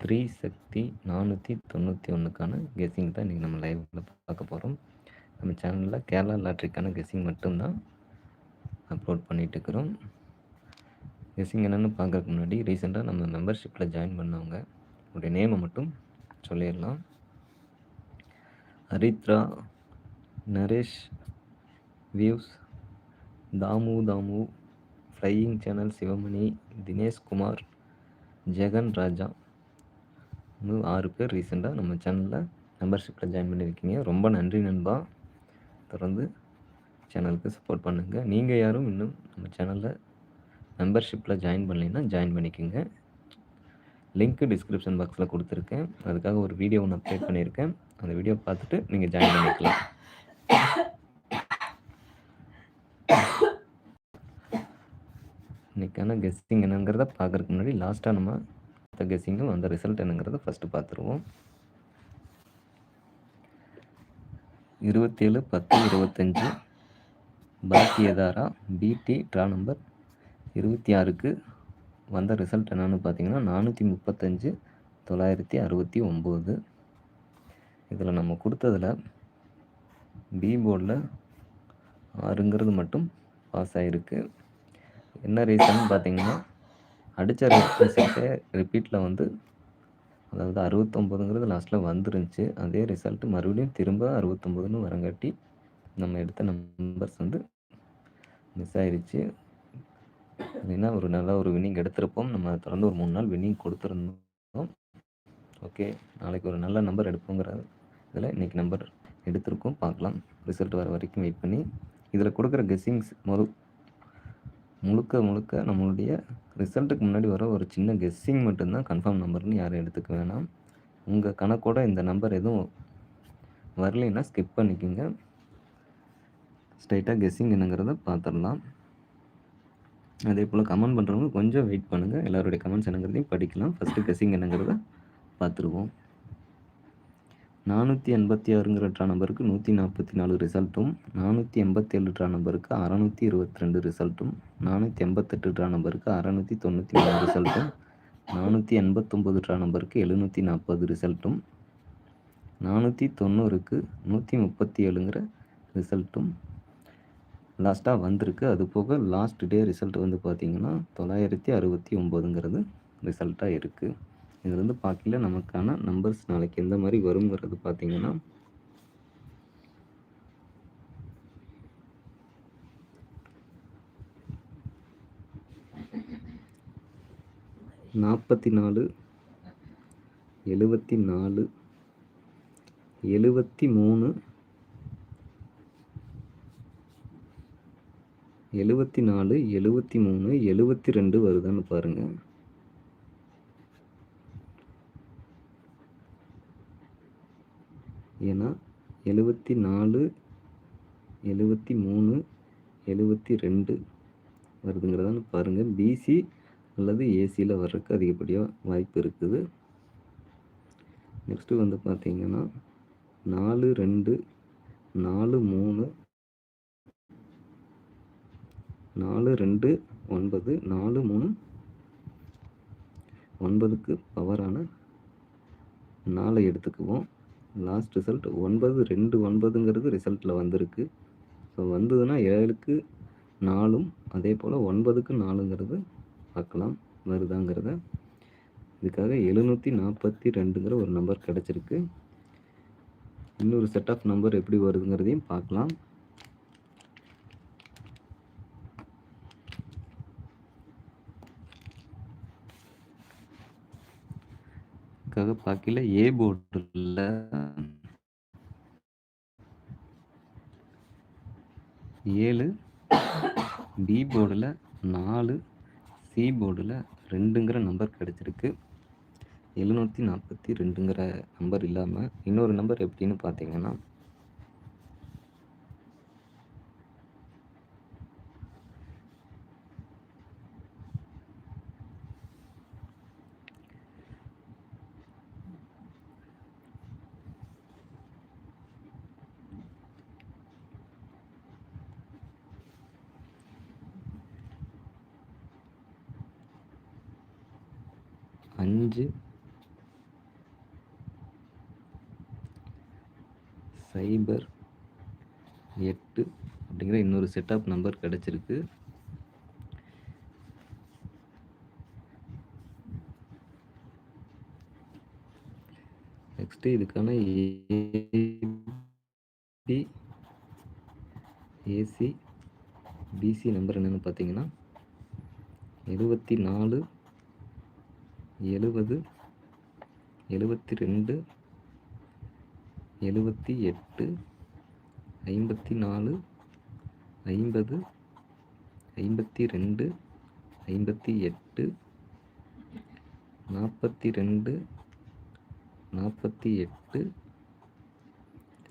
Three சக்தி நானூற்றி தொண்ணூற்றி ஒன்றுக்கான guessing தான் இன்றைக்கி நம்ம லைவில் பார்க்க போகிறோம் நம்ம சேனலில் கேரளா லாட்ரிக்கான கெஸ்ஸிங் மட்டும்தான் அப்லோட் பண்ணிகிட்ருக்குறோம் கெஸ்ஸிங் என்னென்னு பார்க்குறதுக்கு முன்னாடி ரீசெண்டாக நம்ம மெம்பர்ஷிப்பில் ஜாயின் பண்ணவங்க உடைய நேமை மட்டும் சொல்லிடலாம். Haritra Naresh views Thamu Thamu flying channel Sivamani Dineshkumar Jegan Raja இன்னும் ஆறு பேர் ரீசெண்டாக நம்ம சேனலில் மெம்பர்ஷிப்பில் ஜாயின் பண்ணியிருக்கீங்க ரொம்ப நன்றி நண்பா. தொடர்ந்து சேனலுக்கு சப்போர்ட் பண்ணுங்கள் நீங்கள் யாரும் இன்னும் நம்ம சேனலில் மெம்பர்ஷிப்பில் ஜாயின் பண்ணலைன்னா ஜாயின் பண்ணிக்கோங்க. லிங்க்கு டிஸ்கிரிப்ஷன் பாக்ஸில் கொடுத்துருக்கேன். அதுக்காக ஒரு வீடியோ ஒன்று அப்டேட் பண்ணியிருக்கேன் அந்த வீடியோ பார்த்துட்டு நீங்கள் ஜாயின் பண்ணிக்கலாம். இன்றைக்கான கெஸ்டிங் என்னங்கிறத பார்க்குறதுக்கு முன்னாடி லாஸ்ட்டாக நம்ம மற்ற வந்த அந்த ரிசல்ட் என்னங்கிறத ஃபஸ்ட்டு பார்த்துருவோம். இருபத்தேழு பத்து இருபத்தஞ்சி. பாக்கியதாரா பிடி ட்ரா நம்பர் இருபத்தி ஆறுக்கு வந்த ரிசல்ட் என்னென்னு பார்த்தீங்கன்னா நானூற்றி முப்பத்தஞ்சு தொள்ளாயிரத்தி அறுபத்தி ஒம்பது. இதில் நம்ம கொடுத்ததில் பி போர்டில் ஆறுங்கிறது மட்டும் பாஸ் ஆகிருக்கு என்ன ரீசன் பார்த்தீங்கன்னா அடித்த ரிசல்ட்டே ரிப்பீட்டில் வந்து அதாவது அறுபத்தொம்போதுங்கிறது லாஸ்ட்டில் வந்துருந்துச்சு. அதே ரிசல்ட்டு மறுபடியும் திரும்ப அறுபத்தொம்போதுன்னு வரங்காட்டி நம்ம எடுத்த நம்பர்ஸ் வந்து மிஸ் ஆயிடுச்சு அப்படின்னா ஒரு நல்ல ஒரு வின்னிங் எடுத்திருப்போம். நம்ம தொடர்ந்து ஒரு மூணு நாள் வின்னிங் கொடுத்துருந்தோம். ஓகே நாளைக்கு ஒரு நல்ல நம்பர் எடுப்போங்கிற இதில் இன்றைக்கி நம்பர் எடுத்திருக்கோம். பார்க்கலாம். ரிசல்ட் வர வரைக்கும் வெயிட் பண்ணி. இதில் கொடுக்குற கெஸ்ஸிங்ஸ் முழு முழுக்க முழுக்க நம்மளுடைய ரிசல்ட்டுக்கு முன்னாடி வர ஒரு சின்ன கெஸ்ஸிங் மட்டும்தான் கன்ஃபார்ம் நம்பர்னு யாரும் எடுத்துக்க வேணாம். உங்கள் கணக்கோட இந்த நம்பர் எதுவும் வரலைன்னா ஸ்கிப் பண்ணிக்கோங்க. ஸ்ட்ரைட்டாக கெஸ்ஸிங் என்னங்கிறத பார்த்துடலாம் அதே போல் கமெண்ட் பண்ணுறவங்க கொஞ்சம் வெயிட் பண்ணுங்கள் எல்லோருடைய கமெண்ட்ஸ் என்னங்கிறதையும் படிக்கலாம். ஃபஸ்ட்டு கெஸ்ஸிங் என்னங்கிறத பார்த்துருவோம் நானூற்றி எண்பத்தி ஆறுங்கிற ட்ரா நம்பருக்கு நூற்றி நாற்பத்தி நாலு ரிசல்ட்டும் நானூற்றி எண்பத்தேழு ட்ரா நம்பருக்கு அறநூற்றி இருபத்தி ரெண்டு ரிசல்ட்டும் நானூற்றி எண்பத்தெட்டு ட்ரா நம்பருக்கு அறநூற்றி தொண்ணூற்றி மூணு ரிசல்ட்டும் நானூற்றி எண்பத்தொம்போது ட்ரா நம்பருக்கு எழுநூற்றி நாற்பது ரிசல்ட்டும் நானூற்றி தொண்ணூறுக்கு நூற்றி முப்பத்தி ஏழுங்கிற ரிசல்ட்டும் லாஸ்ட்டாக வந்திருக்கு. அது போக லாஸ்ட் டே ரிசல்ட் வந்து பார்த்திங்கன்னா தொள்ளாயிரத்தி அறுபத்தி ஒம்போதுங்கிறது ரிசல்ட்டாக இருக்குது இதுலேருந்து பார்க்கல நமக்கான நம்பர்ஸ் நாளைக்கு எந்த மாதிரி வருங்கிறது பார்த்தீங்கன்னா நாற்பத்தி நாலு எழுபத்தி நாலு எழுபத்தி மூணு எழுபத்தி நாலு எழுபத்தி மூணு எழுபத்தி ரெண்டு வருதான்னு பாருங்கள் ஏன்னா எழுபத்தி நாலு எழுபத்தி மூணு எழுபத்தி ரெண்டு வருதுங்கிறதான்னு பாருங்கள் பிசி அல்லது ஏசியில் வர்றதுக்கு அதிகப்படியாக வாய்ப்பு இருக்குது. நெக்ஸ்ட்டு வந்து பார்த்திங்கன்னா நாலு ரெண்டு நாலு மூணு நாலு ரெண்டு ஒன்பது நாலு மூணு ஒன்பதுக்கு பவரான நாளை எடுத்துக்குவோம். லாஸ்ட் ரிசல்ட் ஒன்பது ரெண்டு ஒன்பதுங்கிறது ரிசல்ட்டில் வந்திருக்கு. ஸோ வந்ததுன்னா ஏழுக்கு நாலும் அதே போல் ஒன்பதுக்கு நாலுங்கிறது பார்க்கலாம். வருதாங்கிறத. இதுக்காக எழுநூற்றி நாற்பத்தி ரெண்டுங்கிற ஒரு நம்பர் கிடச்சிருக்கு. இன்னொரு செட் ஆஃப் நம்பர் எப்படி வருதுங்கிறதையும் பார்க்கலாம். அதுக்காக பார்க்கல. ஏ போர்டில் ஏழு. பி போர்டில் நாலு. சி போர்டில் ரெண்டுங்கிற நம்பர் கிடச்சிருக்கு. எழுநூற்றி நாற்பத்தி ரெண்டுங்கிற நம்பர் இல்லாமல் இன்னொரு நம்பர் எப்படின்னு பார்த்தீங்கன்னா அஞ்சு. சைபர் எட்டு அப்படிங்கிற இன்னொரு செட்டப் நம்பர் கிடச்சிருக்கு. நெக்ஸ்ட்டு இதுக்கான ஏபி ஏசி பிசி நம்பர் என்னென்னு பார்த்தீங்கன்னா இருபத்தி நாலு எழுபது எழுபத்தி ரெண்டு எழுபத்தி எட்டு ஐம்பத்தி நாலு ஐம்பது ஐம்பத்தி ரெண்டு ஐம்பத்தி எட்டு நாற்பத்தி ரெண்டு நாற்பத்தி எட்டு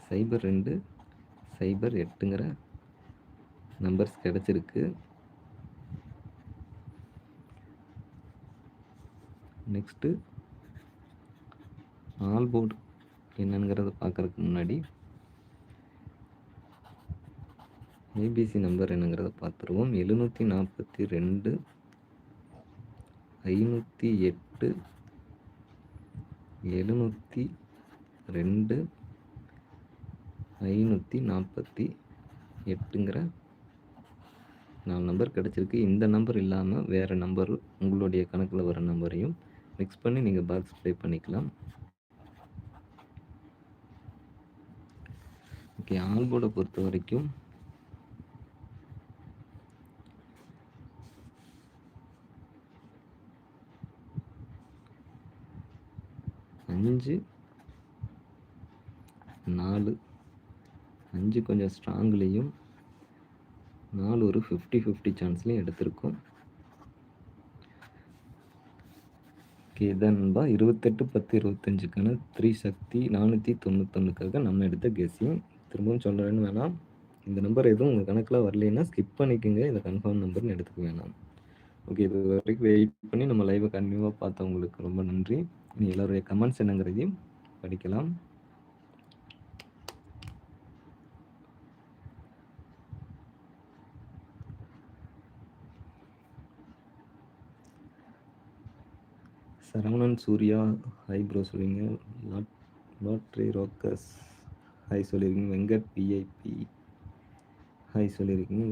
சைபர் ரெண்டு சைபர் எட்டுங்கிற நம்பர்ஸ் கிடச்சிருக்கு. நெக்ஸ்ட்டு ஆல்போர்டு என்னங்கிறத பார்க்குறதுக்கு முன்னாடி ஏபிசி நம்பர் என்னங்கிறத பார்த்துருவோம். எழுநூற்றி நாற்பத்தி ரெண்டு ஐநூற்றி எட்டு எழுநூற்றி ரெண்டு ஐநூற்றி நாற்பத்தி எட்டுங்கிற நாலு நம்பர் கிடச்சிருக்கு. இந்த நம்பர் இல்லாமல் வேறு நம்பர் உங்களுடைய கணக்கில் வர நம்பரையும் மிக்ஸ் பண்ணி நீங்கள் பாக்ஸ் ஃப்ரை பண்ணிக்கலாம். ஓகே ஆல்போர்டை பொறுத்த வரைக்கும் அஞ்சு நாலு அஞ்சு கொஞ்சம் ஸ்ட்ராங்லேயும் நாலு ஒரு ஃபிஃப்டி ஃபிஃப்டி சான்ஸ்லேயும் எடுத்திருக்கோம். ஓகே. இதன்பா இருபத்தெட்டு பத்து இருபத்தஞ்சுக்கான த்ரீ சக்தி நானூற்றி தொண்ணூத்தொன்னுக்காக நம்ம எடுத்த கெஸ்ஸிங் திரும்பவும் சொல்கிறேன்னு வேணாம். இந்த நம்பர் எதுவும் உங்கள் கணக்கில் வரலைன்னா ஸ்கிப் பண்ணிக்கோங்க. இதை கன்ஃபார்ம் நம்பர்னு எடுத்துக்க வேணாம். ஓகே இது வரைக்கும் வெயிட் பண்ணி நம்ம லைவை கன்டினியூவாக பார்த்தவங்களுக்கு ரொம்ப நன்றி. இனி எல்லோருடைய கமெண்ட்ஸ் என்னங்கிறதையும் படிக்கலாம். சரவணன் சூர்யா ஹை ப்ரோ சொல்லுவீங்க. லாட் லாட்ரி ரோக்கஸ் ஹாய் சொல்லியிருக்கீங்க வெங்கட் பிஐபி ஹாய் சொல்லியிருக்கீங்க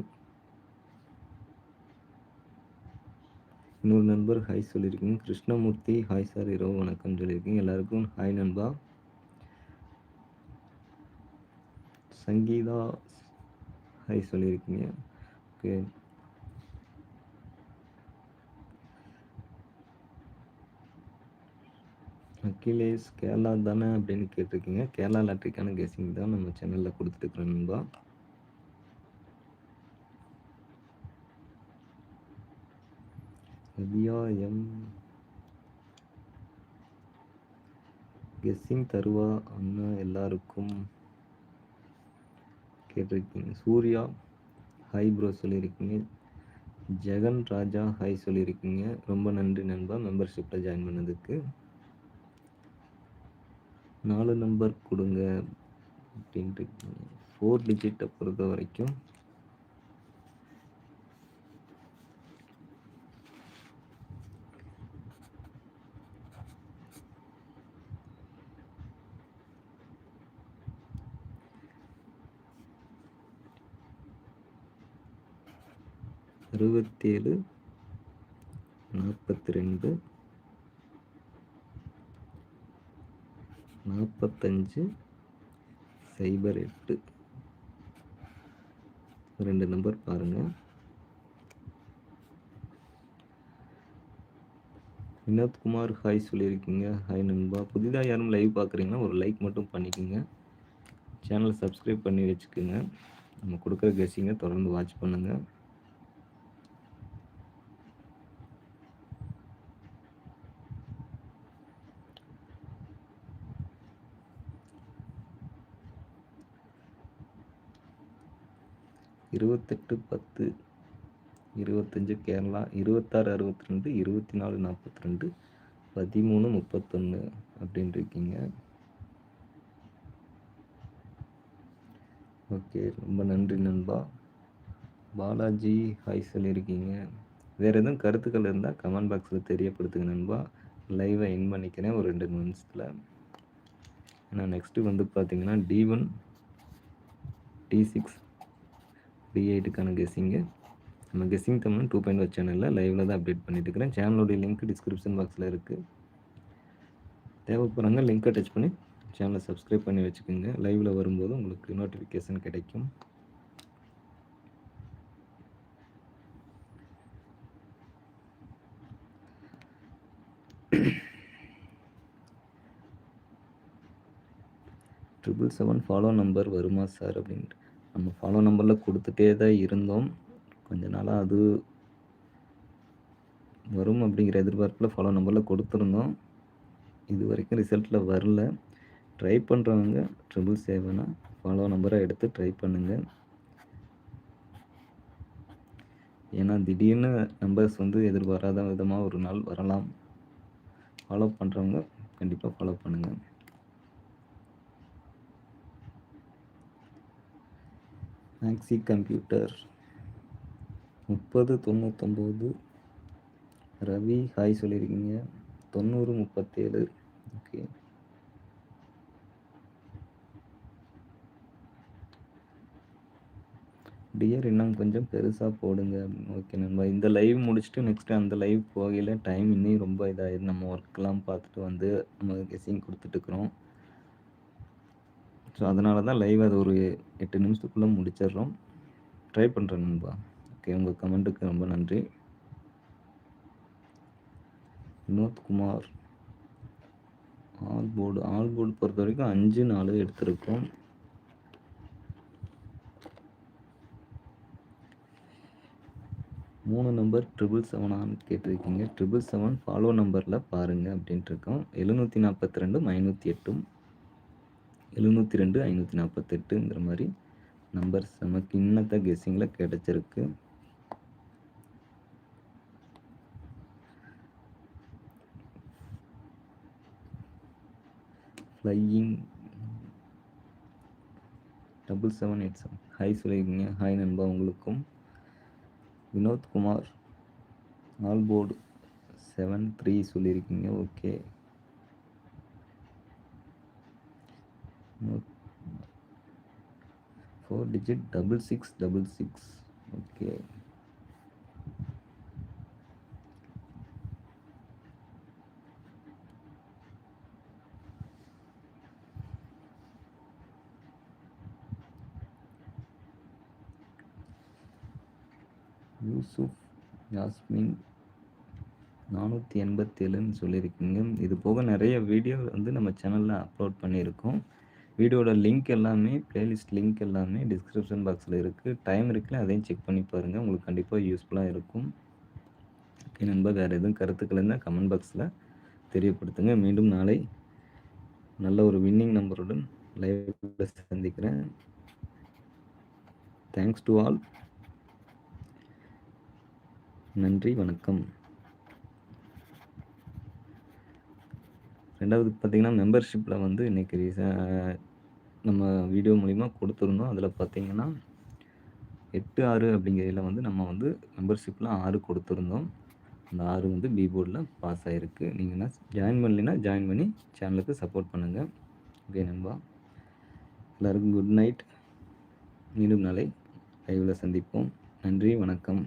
இன்னொரு நண்பர் ஹாய் சொல்லியிருக்கீங்க கிருஷ்ணமூர்த்தி ஹாய் சார் இரவு வணக்கம் சொல்லியிருக்கீங்க எல்லாருக்கும் ஹாய் நண்பா. சங்கீதா ஹாய் சொல்லியிருக்கீங்க ஓகே அகிலேஷ் கேரளா தானே அப்படின்னு கேட்டிருக்கீங்க. கேரளா லாட்ரிக்கான கேசிங் தான் நம்ம சேனலில் கொடுத்துருக்குறோம் நண்பா. எம். கெஸ்ஸிங் தருவா அண்ணா எல்லாருக்கும் கேட்டிருக்கீங்க. சூர்யா ஹாய் ப்ரோ சொல்லியிருக்கீங்க. ஜெகன் ராஜா ஹாய் சொல்லியிருக்கீங்க. ரொம்ப நன்றி நண்பா. மெம்பர்ஷிப்பில் ஜாயின் பண்ணதுக்கு. நாலு நம்பர் கொடுங்க அப்படின்ட்டு ஃபோர் டிஜிட்டை பொறுத்த வரைக்கும் அறுபத்தேழு நாற்பத்தி ரெண்டு நாற்பத்தஞ்சு சைபர் எட்டு. ரெண்டு நம்பர் பாருங்கள் வினோத்குமார் ஹாய் சொல்லியிருக்கீங்க. ஹாய் நண்பா. புதிதாக யாரும் லைவ் பார்க்குறீங்கன்னா ஒரு லைக் மட்டும் பண்ணிக்கோங்க. சேனலை சப்ஸ்கிரைப் பண்ணி வச்சுக்கோங்க. நம்ம கொடுக்குற கெஸிங்கை தொடர்ந்து வாட்ச் பண்ணுங்கள் இருபத்தெட்டு பத்து இருபத்தஞ்சு கேரளா இருபத்தாறு அறுபத்தி ரெண்டு இருபத்தி நாலு நாற்பத்தி ரெண்டு பதிமூணு முப்பத்தொன்று அப்படின்ட்டு இருக்கீங்க. ஓகே ரொம்ப நன்றி நண்பா. பாலாஜி ஹாய் சொல்லியிருக்கீங்க வேறு எதுவும் கருத்துக்கள் இருந்தால் கமெண்ட் பாக்ஸில் தெரியப்படுத்துங்க நண்பா. லைவை என் பண்ணிக்கிறேன் ஒரு ரெண்டு நிமிஷத்தில். ஏன்னா நெக்ஸ்ட்டு வந்து பார்த்தீங்கன்னா டி ஒன் டி சிக்ஸ் பிஐட்டுக்கான கெஸ்ஸிங்கு நம்ம guessing Tamil two point one சேனலில் லைவில் தான் அப்டேட் பண்ணிட்டு இருக்கிறேன். சேனலோடைய லிங்க் டிஸ்கிரிப்ஷன் பாக்ஸில் இருக்குது தேவைப்படுறாங்க லிங்க்கை டச் பண்ணி சேனலை சப்ஸ்கிரைப் பண்ணி வச்சுக்கோங்க. லைவில் வரும்போது உங்களுக்கு நோட்டிஃபிகேஷன் கிடைக்கும். ட்ரிபிள் செவன் ஃபாலோ நம்பர் வருமா சார் அப்படின்ட்டு. நம்ம ஃபாலோ நம்பரில் கொடுத்துட்டே தான் இருந்தோம். கொஞ்ச நாளாக அது வரும் அப்படிங்கிற எதிர்பார்ப்பில் ஃபாலோ நம்பரில் கொடுத்துருந்தோம். இது வரைக்கும் ரிசல்ட்டில் வரல. ட்ரை பண்ணுறவங்க ட்ரிபிள் செவனாக ஃபாலோ நம்பரை எடுத்து ட்ரை பண்ணுங்கள் ஏன்னா திடீர்னு நம்பர்ஸ் வந்து எதிர்பாராத விதமாக ஒரு நாள் வரலாம். ஃபாலோ பண்ணுறவங்க கண்டிப்பாக ஃபாலோ பண்ணுங்கள் மேக்ஸி கம்ப்யூட்டர் முப்பது தொண்ணூத்தொம்பது. ரவி ஹாய் சொல்லியிருக்கீங்க தொண்ணூறு முப்பத்தேழு. ஓகே டியர் இன்னும் கொஞ்சம் பெருசாக போடுங்க. ஓகே நண்பா இந்த லைவ் முடிச்சுட்டு நெக்ஸ்ட்டு அந்த லைவ் போகையில் டைம் இன்னும் ரொம்ப இதாகிடுது நம்ம ஒர்க்கெலாம் பார்த்துட்டு வந்து நம்ம கெஸிங் கொடுத்துட்டுருக்குறோம் ஸோ அதனால தான் லைவ் அது ஒரு எட்டு நிமிஷத்துக்குள்ளே முடிச்சிடுறோம். ட்ரை பண்ணுறேன் நண்பா. ஓகே உங்கள் கமெண்ட்டுக்கு ரொம்ப நன்றி. Vinothkumar all board all board பொறுத்த வரைக்கும் அஞ்சு நாலு எடுத்திருக்கோம். மூணு நம்பர் ட்ரிபிள் செவனான்னு கேட்டிருக்கீங்க. ட்ரிபிள் செவன் ஃபாலோ நம்பரில் பாருங்கள் அப்படின்ட்டு இருக்கோம். எழுநூற்றி நாற்பத்தி ரெண்டும் ஐநூற்றி எட்டும். எழுநூற்றி ரெண்டு ஐநூற்றி நாற்பத்தெட்டுங்கிற மாதிரி நம்பர்ஸ் நமக்கு இன்னத்த கெஸ்ஸிங்கில் கிடச்சிருக்கு. Flying double seven eight seven hi சொல்லியிருக்கீங்க. ஹாய் நண்பா உங்களுக்கும். வினோத்குமார் ஆல்போர்டு செவன் த்ரீ சொல்லியிருக்கீங்க. Okay four digit double six double six okay Yusuf Yasmin நானூற்றி எண்பத்தேழுன்னு சொல்லியிருக்கீங்க. இது போக நிறைய வீடியோ வந்து நம்ம சேனலில் அப்லோட் பண்ணியிருக்கோம். வீடியோட லிங்க் எல்லாமே பிளேலிஸ்ட் லிங்க் எல்லாமே டிஸ்கிரிப்ஷன் பாக்ஸில் இருக்குது டைம் இருக்குல்ல அதையும் செக் பண்ணி பாருங்கள் உங்களுக்கு கண்டிப்பாக யூஸ்ஃபுல்லாக இருக்கும். ஓகே நண்பா வேறு எதுவும் கருத்துக்கள் இருந்தால் கமெண்ட் பாக்ஸில் தெரியப்படுத்துங்க. மீண்டும் நாளை நல்ல ஒரு வின்னிங் நம்பருடன் லைவில் சந்திக்கிறேன். தேங்க்ஸ் டு ஆல் நன்றி வணக்கம். ரெண்டாவது பார்த்தீங்கன்னா மெம்பர்ஷிப்பில் வந்து இன்றைக்கி ரீச நம்ம வீடியோ மூலிமா கொடுத்துருந்தோம். அதில் பார்த்தீங்கன்னா எட்டு ஆறு அப்படிங்கிறதில் வந்து நம்ம வந்து மெம்பர்ஷிப்பில் ஆறு கொடுத்துருந்தோம். அந்த ஆறு வந்து பி போர்டில் பாஸ் ஆகிருக்கு நீங்கள் என்ன ஜாயின் பண்ணலைன்னா ஜாயின் பண்ணி சேனலுக்கு சப்போர்ட் பண்ணுங்கள் ஓகே நண்பா. எல்லோருக்கும் குட் நைட் மீண்டும் நாளை லைவில் சந்திப்போம். நன்றி வணக்கம்.